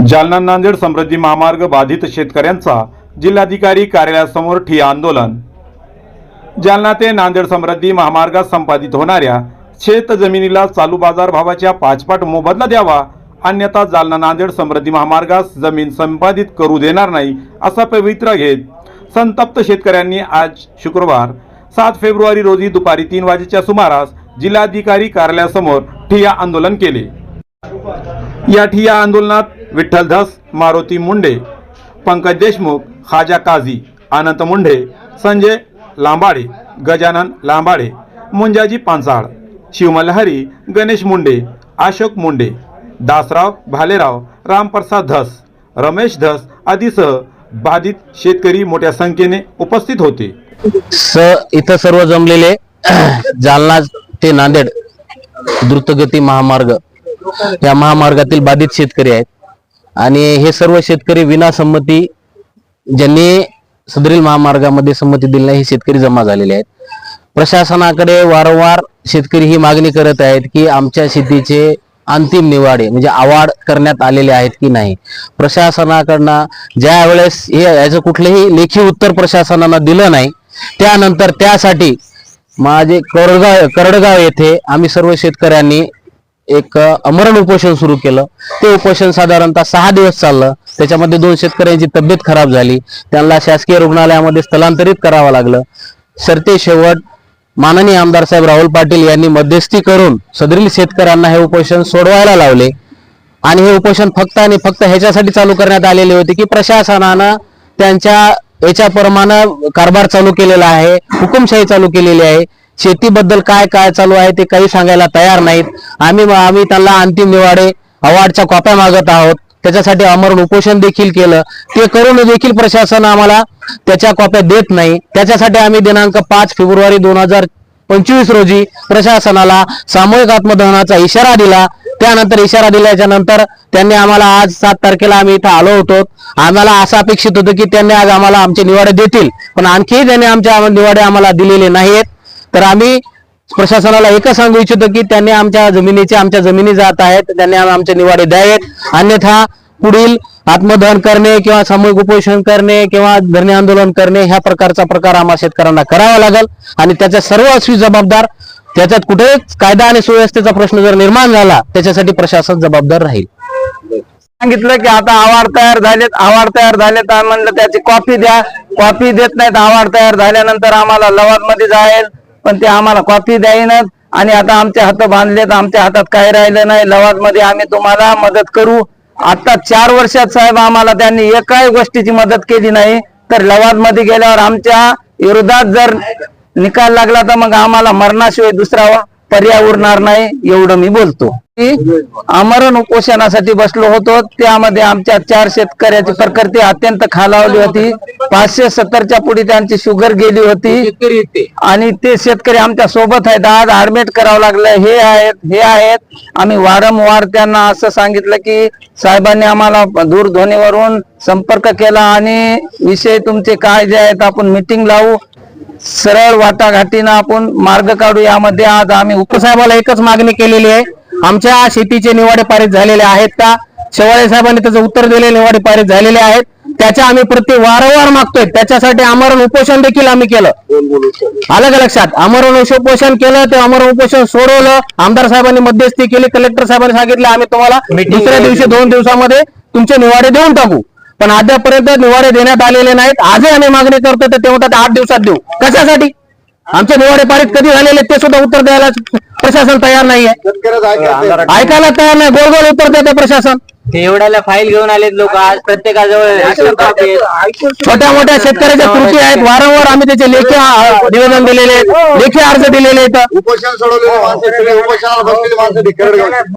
जालना नांदेड समृद्धी महामार्ग बाधित शेतकऱ्यांचा जिल्हाधिकारी कार्यालयासमोर ठिय्या आंदोलन. जालना ते नांदेड समृद्धी महामार्गात संपादित होणाऱ्या शेत जमिनीला चालू बाजार भावाच्या मोबदला द्यावा अन्यथा जालना नांदेड समृद्धी महामार्गास जमीन संपादित करू देणार नाही असा पवित्रा घेत संतप्त शेतकऱ्यांनी आज शुक्रवार सात फेब्रुवारी रोजी दुपारी तीन वाजेच्या सुमारास जिल्हाधिकारी कार्यालयासमोर ठिय्या आंदोलन केले. या ठिय्या आंदोलनात विठ्ठल धस मारुती मुंडे पंकज देशमुख खाजा काझी अनंत मुंडे संजय लांबाडे गजानन लांबाडे मुंजाजी पांचाळ शिवमलहरी गणेश मुंडे अशोक मुंडे दासराव भालेराव रामप्रसाद धस रमेश धस आदीसह बाधित शेतकरी मोठ्या संख्येने उपस्थित होते. स इथं सर्व जमलेले जालना ते नांदेड द्रुतगती महामार्ग. या महामार्गातील बाधित शेतकरी आहेत. आणि हे सर्व शेतकरी विनासंमती ज्यांनी सदरील महामार्गामध्ये संमती दिली नाही हे शेतकरी जमा झालेले आहेत. प्रशासनाकडे वारंवार शेतकरी ही मागणी करत आहेत की आमच्या शेतीचे अंतिम निवाडे म्हणजे आवाड करण्यात आलेले आहेत की नाही. प्रशासनाकडनं ज्या वेळेस हे याचं कुठलंही लेखी उत्तर प्रशासनानं दिलं नाही त्यानंतर त्यासाठी माझे करडगाव करडगाव येथे आम्ही सर्व शेतकऱ्यांनी एक अमरण उपोषण सुरू केलं. ते उपोषण साधारणतः सहा दिवस चाललं. त्याच्यामध्ये दोन शेतकऱ्यांची तब्येत खराब झाली. त्यांना शासकीय रुग्णालयामध्ये स्थलांतरित करावं लागलं. सरते शेवट माननीय आमदार साहेब राहुल पाटील यांनी मध्यस्थी करून सदरील शेतकऱ्यांना हे उपोषण सोडवायला लावले. आणि हे उपोषण फक्त आणि फक्त ह्याच्यासाठी चालू करण्यात आलेले होते की प्रशासनानं त्यांच्या याच्याप्रमाणे कारभार चालू केलेला आहे हुकुमशाही चालू केलेली आहे. शेतीबद्दल काय काय चालू आहे ते काही सांगायला तयार नाहीत. आम्ही आम्ही त्यांना अंतिम निवाडे अवॉर्डच्या कॉप्या मागत आहोत. त्याच्यासाठी अमरण उपोषण देखील केलं. ते करून देखील प्रशासन आम्हाला त्याच्या कॉप्या देत नाही. त्याच्यासाठी आम्ही दिनांक पाच फेब्रुवारी दोन हजार पंचवीस रोजी प्रशासनाला सामूहिक आत्मदहनाचा इशारा दिला. त्यानंतर इशारा दिल्याच्या नंतर त्यांनी आम्हाला आज सात तारखेला आम्ही इथं आलो होतो. आम्हाला असं अपेक्षित होतं की त्यांनी आज आम्हाला आमचे निवाडे देतील. पण आणखी त्यांनी आमच्या निवाडे आम्हाला दिलेले नाहीत तर आम्ही प्रशासनाला एकच सांगू इच्छितो की त्यांनी आमच्या जमिनीचे आमच्या जमिनी जात आहेत त्यांनी आमचे निवाडे द्यावेत. अन्यथा पुढील आत्मदहन करणे किंवा सामूहिक उपोषण करणे किंवा धरणे आंदोलन करणे ह्या प्रकारचा प्रकार आम्हाला शेतकऱ्यांना करावा लागेल. आणि त्याच्या सर्व जबाबदार त्याच्यात कुठे कायदा आणि सुव्यवस्थेचा प्रश्न जर निर्माण झाला त्याच्यासाठी प्रशासन जबाबदार राहील. सांगितलं की आता आवार तयार झालेत आवार तयार झालेत म्हणलं त्याची कॉपी द्या. कॉपी देत नाहीत आवार तयार झाल्यानंतर आम्हाला लवादमध्ये जाईल पण ते आम्हाला कॉपी द्यायनात आणि आता आमचे हात बांधलेत आमच्या हातात काही राहिलं नाही. लवादमध्ये आम्ही तुम्हाला मदत करू. आता चार वर्षात साहेब आम्हाला त्यांनी एकाही गोष्टीची मदत केली नाही. तर लवादमध्ये गेल्यावर आमच्या विरोधात जर निकाल लागला तर मग आम्हाला मरणाशिवाय दुसरा पर्याय उरणार नाही एवढं मी बोलतो. आमरण उपोषणासाठी बसलो होतो. त्यामध्ये आमच्या चार शेतकऱ्याची प्रकृती अत्यंत खालावली होती. पाचशे सत्तरच्या पुढे त्यांची शुगर गेली होती. आणि ते शेतकरी आमच्यासोबत आहेत. आज ऍडमिट करावं लागलं हे आहेत हे आहेत. आम्ही वारंवार त्यांना असं सांगितलं की साहेबांनी आम्हाला दूरध्वनीवरून संपर्क केला आणि विषय तुमचे काय जे आहेत आपण मिटिंग लावू. सरळ वाटाघाटीनं आपण मार्ग काढू. यामध्ये आज आम्ही उपसाहेबाला एकच मागणी केलेली आहे. आमच्या शेतीचे निवाडे पारित झालेले आहेत का? शेवाळे साहेबांनी त्याचं उत्तर दिले निवाडे पारित झालेले आहेत. त्याच्या आम्ही प्रति वारंवार मागतोय. त्याच्यासाठी आमरण उपोषण देखील आम्ही केलं. आलं का लक्षात? आमरण उपोषण केलं ते आमरण उपोषण सोडवलं. आमदार साहेबांनी मध्यस्थी केली कलेक्टर साहेबांनी सांगितलं आम्ही तुम्हाला दुसऱ्या दिवशी दोन दिवसामध्ये तुमचे निवाडे देऊन टाकू. पण अद्यापर्यंत निवाडे देण्यात आलेले नाहीत. आजही आम्ही मागणी करतो तर ते म्हणतात आठ दिवसात देऊ. कशासाठी? आमचे निवाडे पारित कधी झालेले ते सुद्धा उत्तर द्यायला प्रशासन तयार नाहीये. ऐकायला तयार नाही गोल गोल उत्तर देते प्रशासन. ते एवढ्याला फाईल घेऊन आलेत लोक आज प्रत्येकाजवळ. छोट्या मोठ्या शेतकऱ्याच्या त्रुटी आहेत. वारंवार आम्ही त्याचे लेखी निवेदन दिलेले आहेत. लेखी अर्ज दिलेले आहेत. उपोषण सोडवलेले